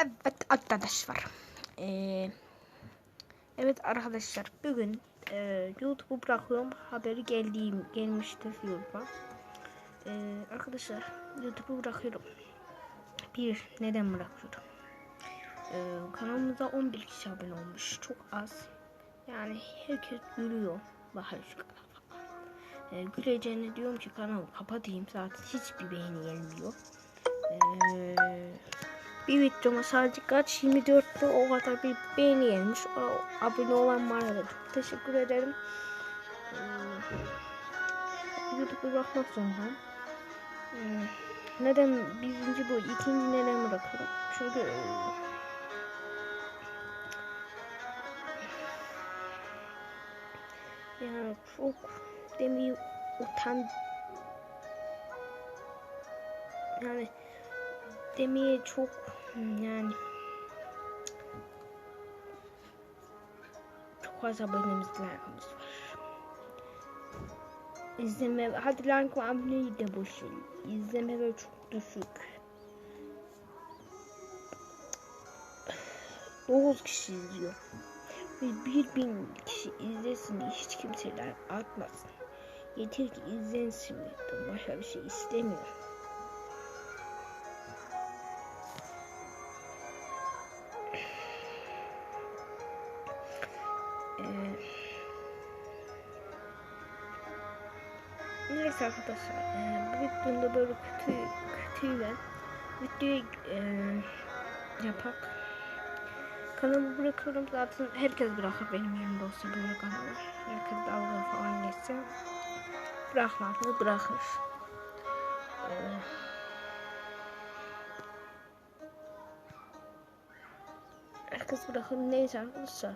Evet arkadaşlar. Ee, evet arkadaşlar bugün e, YouTube'u bırakıyorum. Haberi geldiğim gelmiştir YouTube'a. Ee, arkadaşlar YouTube'u bırakıyorum. Bir neden bırakıyorum? Ee, kanalımıza 11 kişi abone olmuş. Çok az. Yani herkes gülüyor. Bakın şu kadar. Ee, güleceğine diyorum ki kanalı kapatayım. Zaten hiçbir beğeni gelmiyor. Ee, bir videoma sadece kaç 24'te o kadar bir beğeni gelmiş. Abone olan var da çok teşekkür ederim. Ee, YouTube'u bırakmak zorundayım. Ee, neden birinci bu ikinci neden bırakıyorum? Çünkü e, yani çok demeyi utan yani demeye çok hmm, yani çok az abonemiz like'ımız var. İzleme hadi like ve aboneyi de boş ver. İzlemeler çok düşük. 9 kişi izliyor. Ve 1000 kişi izlesin hiç kimseler atmasın. Yeter ki izlensin. Başka bir şey istemiyorum. Neyse arkadaşlar e, bu videomda böyle kötü kötüyle videoyu e, yapak. Kanalı bırakıyorum. Zaten herkes bırakır benim yerimde olsa böyle kanalı. Herkes dalga falan geçse bırakmaz mı bırakır. E, herkes bırakır. Neyse arkadaşlar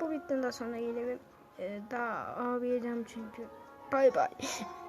bu videodan sonra gelelim. Ee, daha ağlayacağım çünkü. Bay bay.